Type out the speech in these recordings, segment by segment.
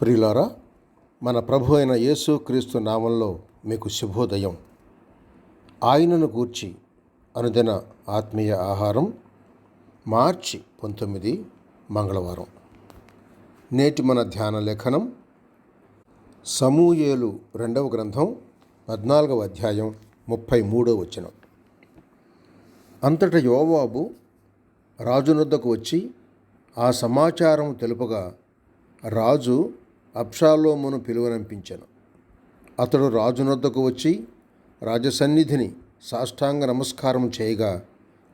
ప్రియులారా మన ప్రభు అయిన యేసు క్రీస్తు నామంలో మీకు శుభోదయం. ఆయనను గూర్చి అనుదిన ఆత్మీయ ఆహారం మార్చి పంతొమ్మిది మంగళవారం. నేటి మన ధ్యాన లేఖనం సమూయేలు రెండవ గ్రంథం పద్నాలుగవ అధ్యాయం ముప్పై మూడవ వచనం. అంతట యోవాబు రాజునొద్దకు వచ్చి ఆ సమాచారం తెలుపగా రాజు అబ్షాలోమును పిలువనంపించాను. అతడు రాజునొద్దకు వచ్చి రాజసన్నిధిని సాష్టాంగ నమస్కారం చేయగా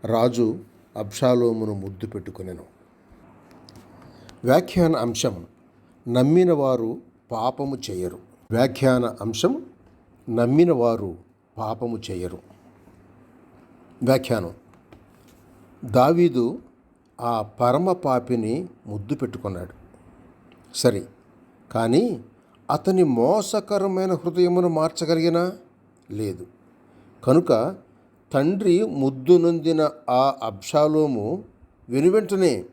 రాజు అబ్షాలోమును ముద్దు పెట్టుకునేను. వ్యాఖ్యాన అంశం నమ్మిన వారు పాపము చేయరు. వ్యాఖ్యాన అంశం నమ్మిన వారు పాపము చేయరు. వ్యాఖ్యానం దావీదు ఆ పరమ పాపిని ముద్దు పెట్టుకున్నాడు. సరే కానీ అతని మోసకరమైన హృదయమును మార్చగలిగినా? లేదు. కనుక తండ్రి ముద్దు నొందిన ఆ అబ్షాలోము వెనువెంటనే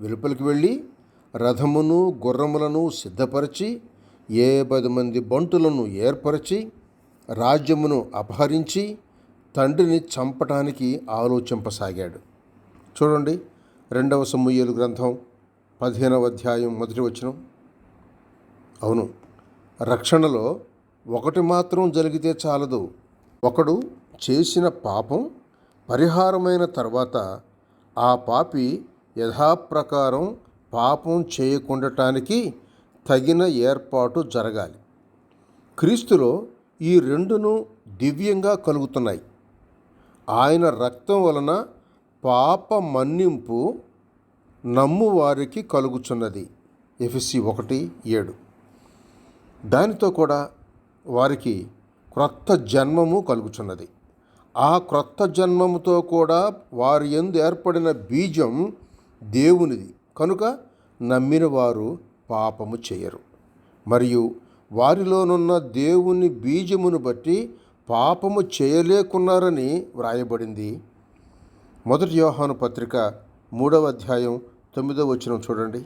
వెలుపలికి వెళ్ళి రథమును గుర్రములను సిద్ధపరిచి ఏ పది మంది బంటులను ఏర్పరిచి రాజ్యమును అపహరించి తండ్రిని చంపటానికి ఆలోచింపసాగాడు. చూడండి రెండవ సమూహలు గ్రంథం పదిహేనవ అధ్యాయం మొదటి వచనం. అవును. రక్షణలో ఒకటి మాత్రం జరిగితే చాలదు. ఒకడు చేసిన పాపం పరిహారమైన తర్వాత ఆ పాపి యథాప్రకారం పాపం చేయకుండటానికి తగిన ఏర్పాటు జరగాలి. క్రీస్తులో ఈ రెండును దివ్యంగా కలుగుతున్నాయి. ఆయన రక్తం వలన పాప మన్నింపు నమ్మువారికి కలుగుచున్నది. ఎఫ్సి ఒకటి ఏడు. దానితో కూడా వారికి క్రొత్త జన్మము కలుగుచున్నది. ఆ క్రొత్త జన్మముతో కూడా వారి ఎందు ఏర్పడిన బీజం దేవునిది. కనుక నమ్మిన వారు పాపము చేయరు. మరియు వారిలోనున్న దేవుని బీజమును బట్టి పాపము చేయలేకున్నారని వ్రాయబడింది. మొదటి యోహాను పత్రిక మూడవ అధ్యాయం తొమ్మిదవ వచనం చూడండి.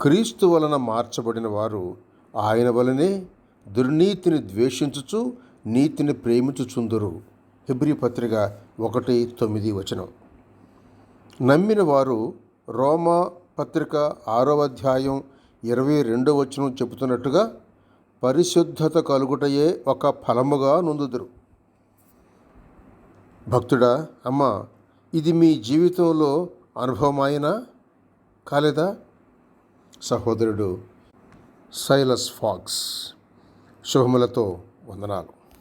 క్రీస్తు వలన మార్చబడిన వారు ఆయన వలనే దుర్నీతిని ద్వేషించుచు నీతిని ప్రేమించుచుందురు. హిబ్రి పత్రిక ఒకటి తొమ్మిది వచనం. నమ్మిన వారు రోమా పత్రిక ఆరో అధ్యాయం ఇరవై రెండో వచనం చెబుతున్నట్టుగా పరిశుద్ధత కలుగుటయే ఒక ఫలముగా నొందుదురు. భక్తుడా అమ్మ ఇది మీ జీవితంలో అనుభవమైనా కాలేదా? సహోదరుడు సైలస్ ఫాక్స్ శుభములతో వందనాలు.